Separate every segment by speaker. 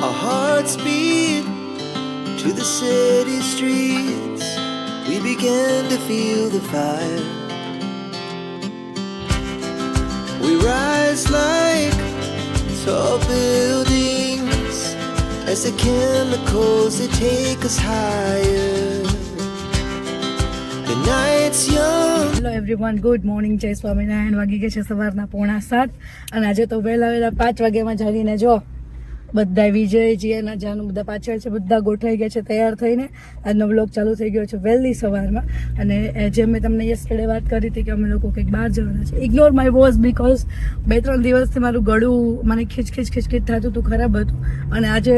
Speaker 1: Our hearts beat to the city streets. We began to feel the fire. We rise like tall buildings as the chemicals they take us higher. The night's young.
Speaker 2: Hello everyone good morning જય સ્વામિનારાયણ વાગી ગયા છે સવારના પોણા સાત અને આજે તો વહેલા વહેલા પાંચ વાગ્યામાં જાગીને જો બધા વિજય, જીયાના જાનું બધા પાછળ છે, બધા ગોઠવાઈ ગયા છે, તૈયાર થઈને. આજનો બ્લોગ ચાલુ થઈ ગયો છે વહેલી સવારમાં. અને જે મેં તમને યસ્ટરડે વાત કરી હતી કે અમે લોકો કંઈક બહાર જવાના છે. ઇગ્નોર માય વોઝ બીકોઝ બે ત્રણ દિવસથી મારું ગળું મને ખીચ ખીચ ખીચ ખીચ થતું હતું, ખરાબ હતું. અને આજે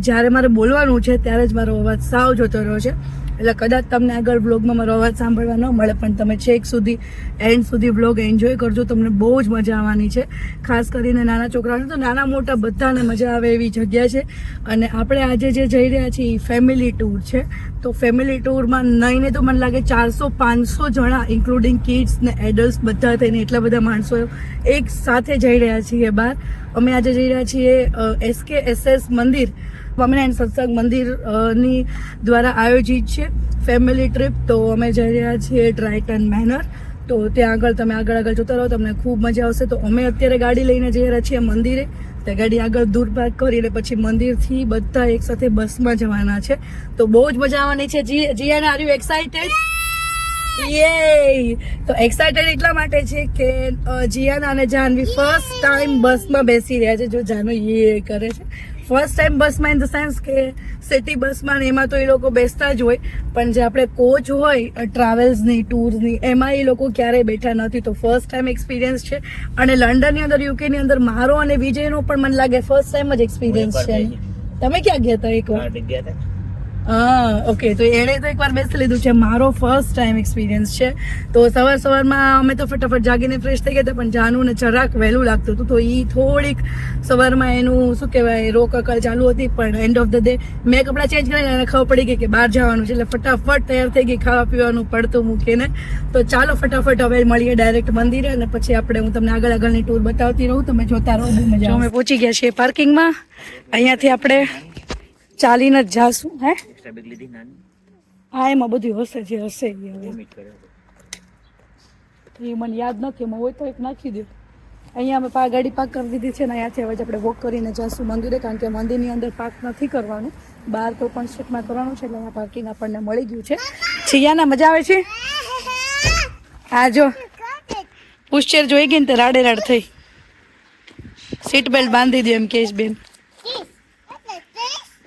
Speaker 2: જ્યારે મારે બોલવાનું છે ત્યારે જ મારો અવાજ સાવ જોતો રહ્યો છે. એટલે કદાચ તમને આગળ બ્લોગમાં મારો અવાજ સાંભળવા ન મળે, પણ તમે છેક સુધી એન્ડ સુધી બ્લોગ એન્જોય કરજો, તમને બહુ જ મજા આવવાની છે. ખાસ કરીને નાના છોકરાઓને તો નાના મોટા બધાને મજા આવે એવી જગ્યા છે. અને આપણે આજે જે જઈ રહ્યા છીએ એ ફેમિલી ટૂર છે. તો ફેમિલી ટૂરમાં નહીં તો મને લાગે ચારસો પાંચસો જણા ઇન્ક્લુડિંગ કિડ્સ ને એડલ્ટ બધા થઈને એટલા બધા માણસો એક સાથે જઈ રહ્યા છીએ બહાર. અમે આજે જઈ રહ્યા છીએ એસકે એસએસ મંદિર, સ્વામિનારાયણ સત્સંગ મંદિરની દ્વારા આયોજિત છે ફેમિલી ટ્રીપ તો અમે જઈ રહ્યા છીએ ટ્રાઇટન મેનર તો ત્યાં આગળ તમે આગળ આગળ જોતા રહો, તમને ખૂબ મજા આવશે. તો અમે અત્યારે ગાડી લઈને જઈ રહ્યા છીએ મંદિરે. તે ગાડી આગળ દૂર પાર્ક કરીને પછી મંદિરથી બધા એકસાથે બસમાં જવાના છે. તો બહુ જ મજા આવવાની છે. જી, જીયાને આર યુ એક્સાઇટેડ યે તો એક્સાઇટેડ એટલા માટે છે કે જીયાન અને જાનવી ફર્સ્ટ ટાઈમ બસમાં બેસી રહ્યા છે. જો જાનો યે કરે છે. ફર્સ્ટ ટાઈમ બસમાં ઇન ધ સેન્સ કે સિટી બસમાં ને એમાં તો એ લોકો બેસતા જ હોય. પણ જે આપણે કોચ હોય ટ્રાવેલ્સની ટૂર્સની એમાં એ લોકો ક્યારેય બેઠા નથી. તો ફર્સ્ટ ટાઈમ એક્સપિરિયન્સ છે. અને લંડનની અંદર યુકેની અંદર મારો અને વિજયનો પણ મને લાગે ફર્સ્ટ ટાઈમ જ એક્સપિરિયન્સ છે તમે ક્યાં ગયા હતા એકવાર હા ઓકે તો એણે તો એકવાર બેસી લીધું છે. મારો ફર્સ્ટ ટાઈમ એક્સપિરિયન્સ છે. તો સવાર સવારમાં અમે તો ફટાફટ જાગીને ફ્રેશ થઈ ગયા હતા પણ જાનુને જરાક વહેલું લાગતું હતું. તો એ થોડીક સવારમાં એનું શું કહેવાય રોક અકલ ચાલુ હતી પણ એન્ડ ઓફ ધ ડે મેં કપડાં ચેન્જ કરીને એને ખબર પડી ગઈ કે બહાર જવાનું છે એટલે ફટાફટ તૈયાર થઈ ગઈ ખાવા પીવાનું પડતું મૂકીને. તો ચાલો ફટાફટ હવે મળીએ ડાયરેક્ટ મંદિરે અને પછી આપણે હું તમને આગળ આગળની ટૂર બતાવતી રહું તમે જોતા રહો બહુ મજા અમે પહોંચી ગયા છીએ પાર્કિંગમાં અહીંયાથી આપણે ચાલીને જ જાશું હે? હા એમાં બધું હશે જે હશે એ હવે. મને યાદ નથી એમાં હોય તો એક નાખી દે. અહીંયા અમે પા ગાડી પાર્ક કરી દીધી છે ને અહીંયાથી હવે આપણે વોક કરીને જઈશું મંદિરે કારણ કે મંદિરની અંદર પાર્ક નથી કરવાનું. બહાર કોઈ પણ સ્ટ્રીટમાં કરવાનું છે એટલે અહીંયા પાર્કિંગ આપણને મળી ગયું છે. છિયાના મજા આવે છે? હા જો. પુશ્ચેર જોઈ ગઈ ને તો રાડે રાડ થઈ. સીટ બેલ્ટ બાંધી દો એમ કેશ બેન.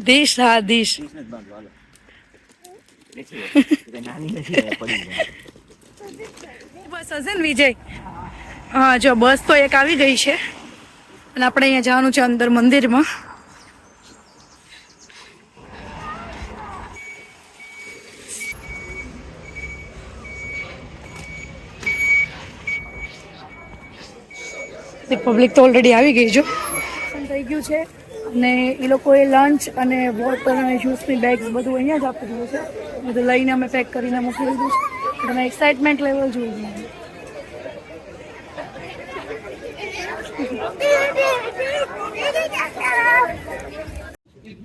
Speaker 2: દિશ હા દિશ બસ હશે ને વિજય? હા જો બસ તો એક આવી ગઈ છે. અને આપણે અહીંયા જવાનું છે અંદર મંદિરમાં. પબ્લિક તો ઓલરેડી આવી ગઈ જો. થઈ ગયું છે. અને એ લોકોએ લંચ અને વોટર અને જ્યુસની બેગ્સ બધું અહીંયા જ આપી દીધું છે. બધું લઈને અમે પેક કરીને મોકલી દીધું છે. તમે એક્સાઇટમેન્ટ લેવલ જોઈ
Speaker 3: લીધું.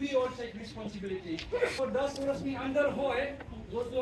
Speaker 3: Be or set responsibility for 10 વર્ષની અંદર હોય
Speaker 1: દોસ્તો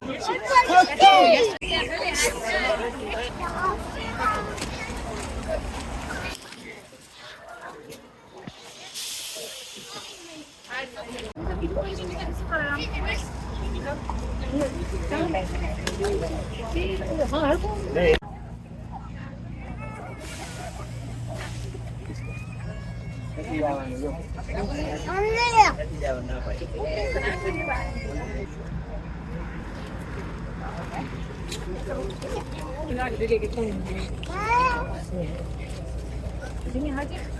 Speaker 1: Ini haji.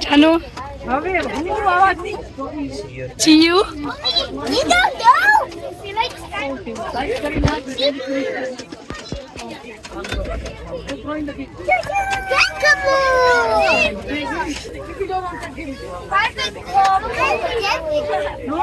Speaker 1: ચાલો હવે હું આવાજ જીયુ No,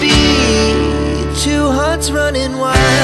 Speaker 1: be two hearts running wild.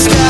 Speaker 1: sky.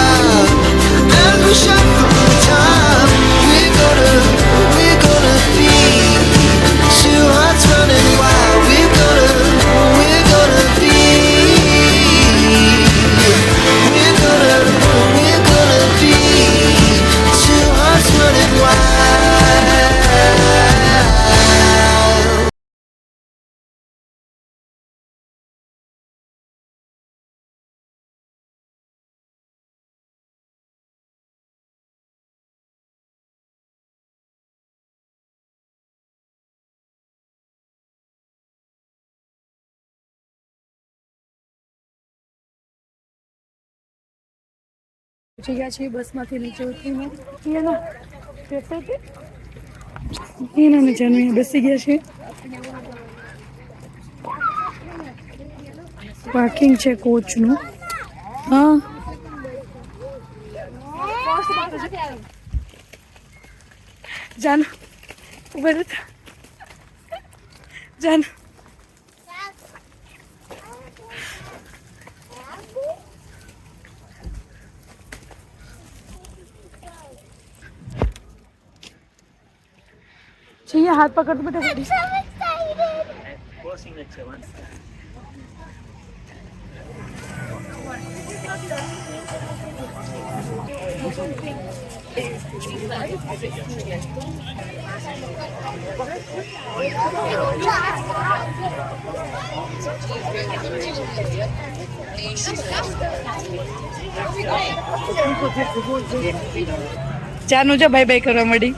Speaker 2: જગ્યા ગયા છીએ બસમાંથી નીચે ઉતરીને. એના એના નીચે બેસી ગયા છીએ. પાર્કિંગ છે કોચનું. હા. જાન, ઊભા જાન. चाहिए हाथ
Speaker 4: पकड़ दो
Speaker 2: चार नुजा भाई भाई करवा मड़ी।